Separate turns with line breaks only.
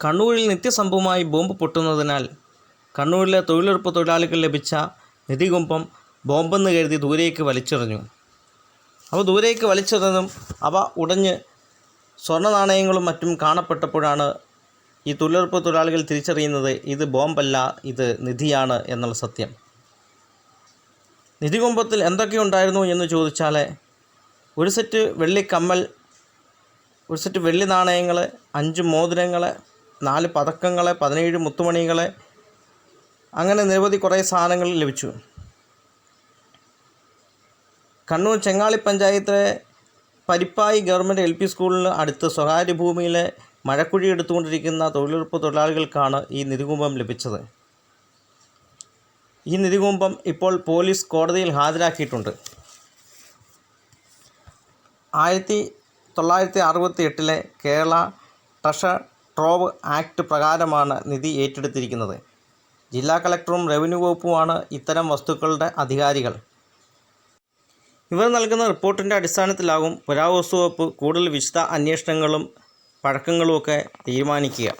കണ്ണൂരിൽ നിത്യസംഭവമായി ബോംബ് പൊട്ടുന്നതിനാൽ കണ്ണൂരിലെ തൊഴിലുറപ്പ് തൊഴിലാളികൾ ലഭിച്ച നിധികുംഭം ബോംബെന്ന് കരുതി ദൂരേക്ക് വലിച്ചെറിഞ്ഞു. അവ ദൂരേക്ക് വലിച്ചെറിഞ്ഞതും അവ ഉടഞ്ഞ് സ്വർണ നാണയങ്ങളും മറ്റും കാണപ്പെട്ടപ്പോഴാണ് ഈ തൊഴിലുറപ്പ് തൊഴിലാളികൾ തിരിച്ചറിയുന്നത് ഇത് ബോംബല്ല ഇത് നിധിയാണ് എന്നുള്ള സത്യം. നിധികുംഭത്തിൽ എന്തൊക്കെയുണ്ടായിരുന്നു എന്ന് ചോദിച്ചാൽ ഒരു സെറ്റ് വെള്ളി കമ്മൽ ഒരു സെറ്റ് വെള്ളി നാണയങ്ങൾ അഞ്ച് മോതിരങ്ങൾ നാല് പതക്കങ്ങളെ പതിനേഴ് മുത്തുമണികളെ അങ്ങനെ നിരവധി കുറേ സാധനങ്ങൾ ലഭിച്ചു. കണ്ണൂർ ചെങ്ങാളി പഞ്ചായത്തിലെ പരിപ്പായി ഗവൺമെന്റ് എൽ പി സ്കൂളിന് അടുത്ത് സ്വകാര്യ ഭൂമിയിലെ മഴക്കുഴി എടുത്തുകൊണ്ടിരിക്കുന്ന തൊഴിലുറപ്പ് തൊഴിലാളികൾക്കാണ് ഈ നിധികുംഭം ലഭിച്ചത്. ഈ നിധികുംഭം ഇപ്പോൾ പോലീസ് കോടതിയിൽ ഹാജരാക്കിയിട്ടുണ്ട്. ആയിരത്തി തൊള്ളായിരത്തി അറുപത്തി എട്ടിലെ കേരള ട്രഷർ ട്രോവ് ആക്ട് പ്രകാരമാണ് നിധി ഏറ്റെടുത്തിരിക്കുന്നത്. ജില്ലാ കളക്ടറും റവന്യൂ വകുപ്പുമാണ് ഇത്തരം വസ്തുക്കളുടെ അധികാരികൾ. ഇവർ നൽകുന്ന റിപ്പോർട്ടിന്റെ അടിസ്ഥാനത്തിലാകും പുരാവസ്തു വകുപ്പ് കൂടുതൽ വിശദ അന്വേഷണങ്ങളും പഴക്കങ്ങളുമൊക്കെ തീരുമാനിക്കുക.